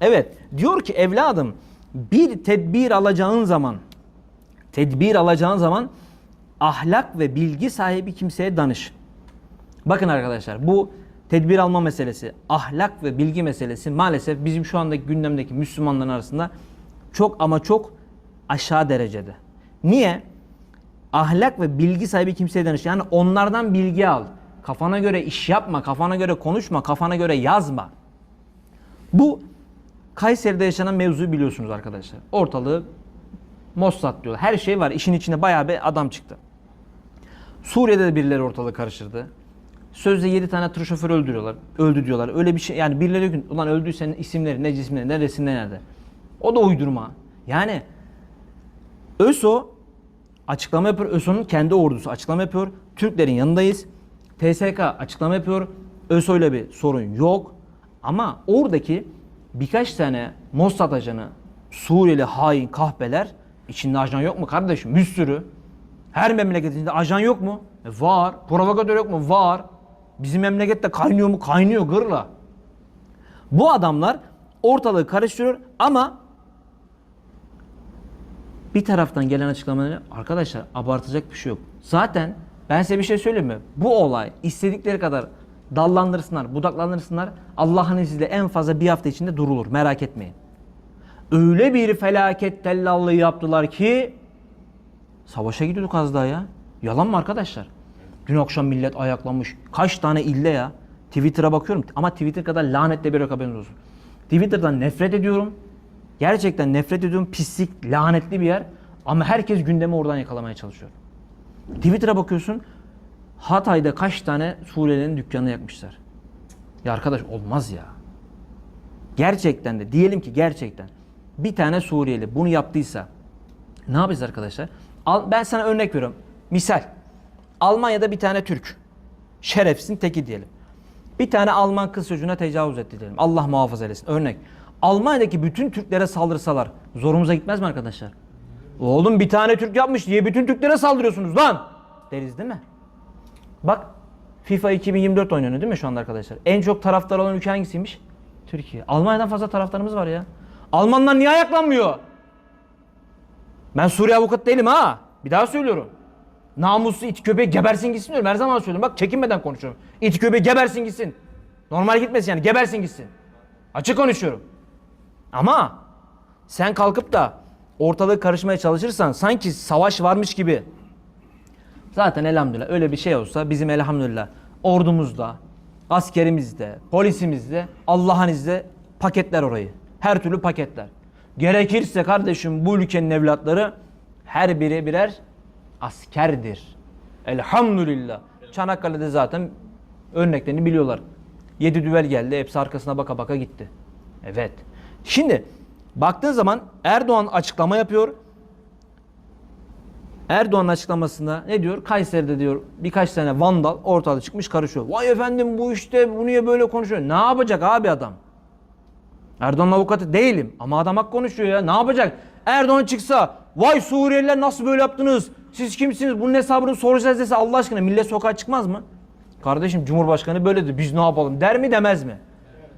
Evet diyor ki evladım bir tedbir alacağın zaman tedbir alacağın zaman ahlak ve bilgi sahibi kimseye danış. Bakın arkadaşlar bu tedbir alma meselesi, ahlak ve bilgi meselesi maalesef bizim şu andaki gündemdeki Müslümanların arasında çok ama çok aşağı derecede. Niye? Ahlak ve bilgi sahibi kimseye danış. Yani onlardan bilgi al. Kafana göre iş yapma, kafana göre konuşma, kafana göre yazma. Bu Kayseri'de yaşanan mevzuyu biliyorsunuz arkadaşlar. Ortalığı Mossad diyorlar. Her şey var. İşin içinde bayağı bir adam çıktı. Suriye'de de birileri ortalığı karıştırdı. Sözde 7 tane tır şoförü öldürüyorlar. Öldü diyorlar. Öyle bir şey yani birileri ki ulan öldüysenin isimleri ne cisimleri ne resimleri nerede? O da uydurma. Yani ÖSO açıklama yapıyor. ÖSO'nun kendi ordusu açıklama yapıyor. Türklerin yanındayız. TSK açıklama yapıyor. ÖSO bir sorun yok. Ama oradaki birkaç tane Mossad ajanı, Suriyeli hain kahpeler içinde ajan yok mu kardeşim? Bir sürü. Her memleketinde ajan yok mu? E var. Provokatör yok mu? Var. Bizim memlekette kaynıyor mu? Kaynıyor gırla. Bu adamlar ortalığı karıştırıyor ama bir taraftan gelen açıklamaları arkadaşlar abartacak bir şey yok. Zaten ben size bir şey söyleyeyim mi? Bu olay istedikleri kadar dallandırsınlar, budaklandırsınlar. Allah'ın izniyle en fazla bir hafta içinde durulur. Merak etmeyin. Öyle bir felaket tellallığı yaptılar ki savaşa gidiyorduk az daha ya. Yalan mı arkadaşlar? Dün akşam millet ayaklanmış. Kaç tane ille ya? Twitter'a bakıyorum ama Twitter kadar lanetli bir haberiniz olsun. Twitter'dan nefret ediyorum. Gerçekten nefret ediyorum. Pislik, lanetli bir yer. Ama herkes gündemi oradan yakalamaya çalışıyor. Twitter'a bakıyorsun. Hatay'da kaç tane Suriyelilerin dükkanını yakmışlar. Ya arkadaş olmaz ya. Gerçekten de diyelim ki gerçekten bir tane Suriyeli bunu yaptıysa ne yapacağız arkadaşlar? Al, ben sana örnek veriyorum. Misal Almanya'da bir tane Türk şerefsin teki diyelim. Bir tane Alman kız çocuğuna tecavüz etti diyelim. Allah muhafaza eylesin. Örnek. Almanya'daki bütün Türklere saldırsalar zorumuza gitmez mi arkadaşlar? Oğlum bir tane Türk yapmış diye bütün Türklere saldırıyorsunuz lan. Deriz değil mi? Bak FIFA 2024 oynanıyor değil mi şu anda arkadaşlar? En çok taraftar olan ülke hangisiymiş? Türkiye. Almanya'dan fazla taraftarımız var ya. Almanlar niye ayaklanmıyor? Ben Suriye avukat değilim ha. Bir daha söylüyorum. Namuslu it köpeği gebersin gitsin diyorum. Her zaman söylüyorum. Bak çekinmeden konuşuyorum. İt köpeği gebersin gitsin. Normal gitmesin yani gebersin gitsin. Açık konuşuyorum. Ama sen kalkıp da ortalığı karışmaya çalışırsan sanki savaş varmış gibi Zaten elhamdülillah öyle bir şey olsa bizim elhamdülillah ordumuzda, askerimizde, polisimizde Allah'ın izniyle paketler orayı. Her türlü paketler. Gerekirse kardeşim bu ülkenin evlatları her biri birer askerdir. Elhamdülillah. Çanakkale'de zaten örneklerini biliyorlar. Yedi düvel geldi. Hepsi arkasına baka baka gitti. Evet. Şimdi baktığın zaman Erdoğan açıklama yapıyor. Erdoğan'ın açıklamasında ne diyor? Kayseri'de diyor birkaç tane vandal ortada çıkmış karışıyor. Vay efendim bu işte bu niye böyle konuşuyor? Ne yapacak abi adam? Erdoğan'ın avukatı değilim ama adam hak konuşuyor ya. Ne yapacak? Erdoğan çıksa vay Suriyeliler nasıl böyle yaptınız? Siz kimsiniz? Bunun hesabını soracağız dese Allah aşkına millet sokağa çıkmaz mı? Kardeşim Cumhurbaşkanı böyledir. Biz ne yapalım? Der mi demez mi?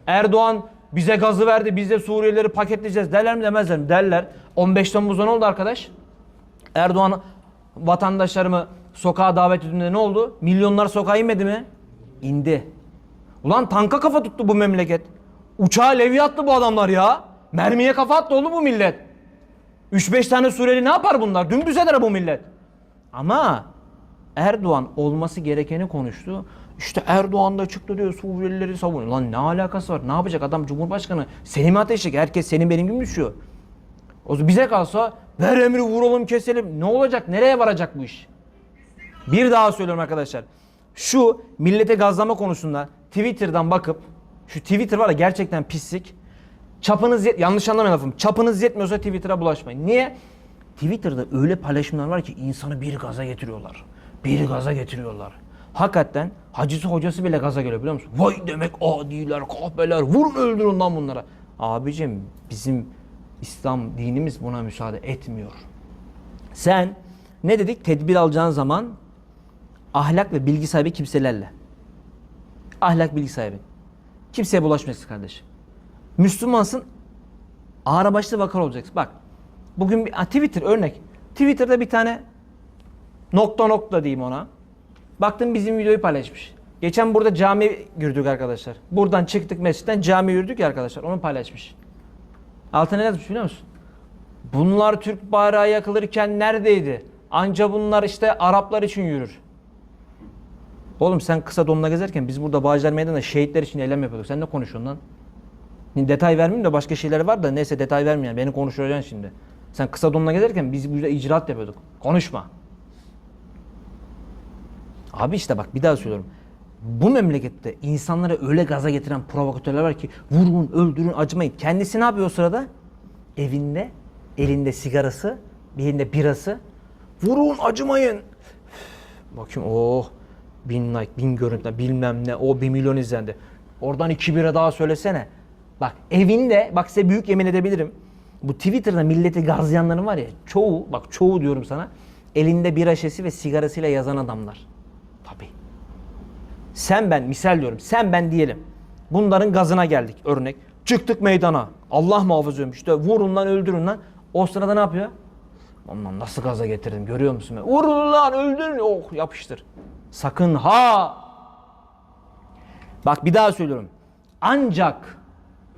Erdoğan bize gazı verdi. Biz de Suriyelileri paketleyeceğiz. Derler mi demezler mi? Derler. 15 Temmuz'da ne oldu arkadaş? Erdoğan vatandaşlarımı sokağa davet ettiğinde ne oldu? Milyonlar sokağa inmedi mi? İndi. Ulan tanka kafa tuttu bu memleket. Uçağa levye bu adamlar ya. Mermiye kafa attı oğlum bu millet. 3-5 tane Suriyeli ne yapar bunlar? Dümdüz eder bu millet. Ama Erdoğan olması gerekeni konuştu. İşte Erdoğan da çıktı diyor Suriyelileri savunuyor. Lan ne alakası var? Ne yapacak adam Cumhurbaşkanı? Seni mi ateşleyecek? Herkes senin benim gibi düşüyor. O bize kalsa ver emri vuralım keselim. Ne olacak? Nereye varacak bu iş? Bir daha söylüyorum arkadaşlar. Şu millete gazlama konusunda Twitter'dan bakıp şu Twitter var ya gerçekten pislik. Çapınız yet yanlış anlamayın lafım. Çapınız yetmiyorsa Twitter'a bulaşmayın. Niye? Twitter'da öyle paylaşımlar var ki insanı bir gaza getiriyorlar. Bir gaza getiriyorlar. Hakikaten hacısı hocası bile gaza geliyor biliyor musun? Vay demek adiler, kahpeler, vurun öldürün lan bunlara. Abicim bizim İslam dinimiz buna müsaade etmiyor. Sen ne dedik? Tedbir alacağın zaman ahlak ve bilgi sahibi kimselerle. Ahlak bilgi sahibi. Kimseye bulaşmayacaksın kardeşim. Müslümansın Ağır başlı vakalar olacaksın. Bak bugün bir, Twitter örnek. Twitter'da bir tane nokta nokta diyeyim ona. Baktım bizim videoyu paylaşmış. Geçen burada cami yürüdük arkadaşlar. Buradan çıktık mescitten cami yürüdük ya arkadaşlar. Onu paylaşmış. Altına ne yazmış biliyor musun? Bunlar Türk bayrağı yakılırken neredeydi? Anca bunlar işte Araplar için yürür. Oğlum sen kısa donla gezerken biz burada Bağcılar Meydanı'nda şehitler için eylem yapıyorduk. Sen ne konuşuyorsun lan? Detay vermeyeyim de başka şeyler var da neyse detay vermeyen beni konuşturacaksın şimdi. Sen kısa donla gezerken biz burada icraat yapıyorduk. Konuşma. Abi işte bak bir daha söylüyorum. Bu memlekette insanlara öyle gaza getiren provokatörler var ki vurun, öldürün, acımayın. Kendisi ne yapıyor o sırada? Evinde, elinde sigarası, bir elinde birası. Vurun, acımayın. Bakayım oh bin like, bin görüntüler bilmem ne. O bir milyon izlendi. Oradan iki bira daha söylesene. Bak evinde, bak size büyük yemin edebilirim. Bu Twitter'da milleti gazlayanların var ya çoğu, bak çoğu diyorum sana. Elinde bira şişesi ve sigarasıyla yazan adamlar. Tabii. Sen ben misal diyorum. Sen ben diyelim. Bunların gazına geldik örnek. Çıktık meydana. Allah muhafaza ediyorum. İşte vurun lan öldürün lan. O sırada ne yapıyor? Ondan nasıl gaza getirdim görüyor musun? Vurun lan öldürün. Oh yapıştır. Sakın ha. Bak bir daha söylüyorum. Ancak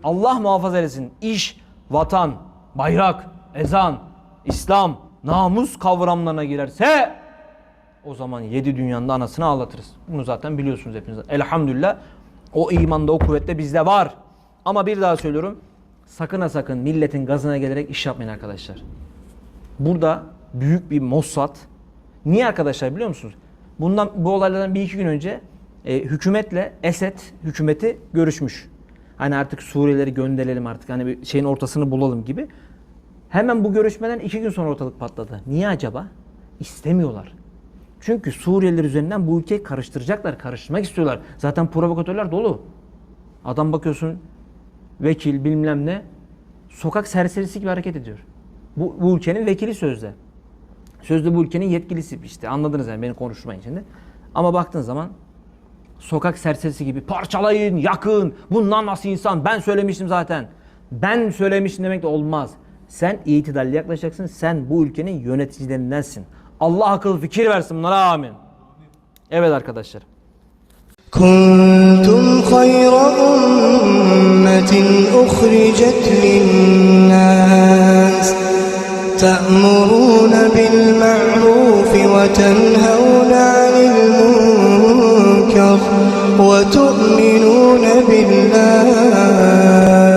Allah muhafaza etsin iş, vatan, bayrak, ezan, İslam, namus kavramlarına girerse o zaman yedi dünyanın da anasını ağlatırız. Bunu zaten biliyorsunuz hepiniz. Elhamdülillah o imanda o kuvvette bizde var. Ama bir daha söylüyorum. Sakın ha sakın milletin gazına gelerek iş yapmayın arkadaşlar. Burada büyük bir Mossad. Niye arkadaşlar biliyor musunuz? Bundan bu olaylardan bir iki gün önce e, hükümetle Esed hükümeti görüşmüş. Hani artık Suriyelileri gönderelim artık hani bir şeyin ortasını bulalım gibi. Hemen bu görüşmeden iki gün sonra ortalık patladı. Niye acaba? İstemiyorlar. Çünkü Suriyeliler üzerinden bu ülkeyi karıştıracaklar, karıştırmak istiyorlar. Zaten provokatörler dolu. Adam bakıyorsun vekil bilmem ne sokak serserisi gibi hareket ediyor. Bu, bu ülkenin vekili sözde. Sözde bu ülkenin yetkilisi işte anladınız yani beni konuşmayın şimdi. Ama baktığın zaman sokak serserisi gibi parçalayın, yakın. Bunlar nasıl insan? Ben söylemiştim zaten. Ben söylemiştim demek de olmaz. Sen itidalli yaklaşacaksın. Sen bu ülkenin yöneticilerindensin. Allah akıl fikir versin bunlara amin. Evet arkadaşlar. كنتم خير أمة أخرجت للناس تأمرون بالمعروف وتنهون عن المنكر وتؤمنون بالله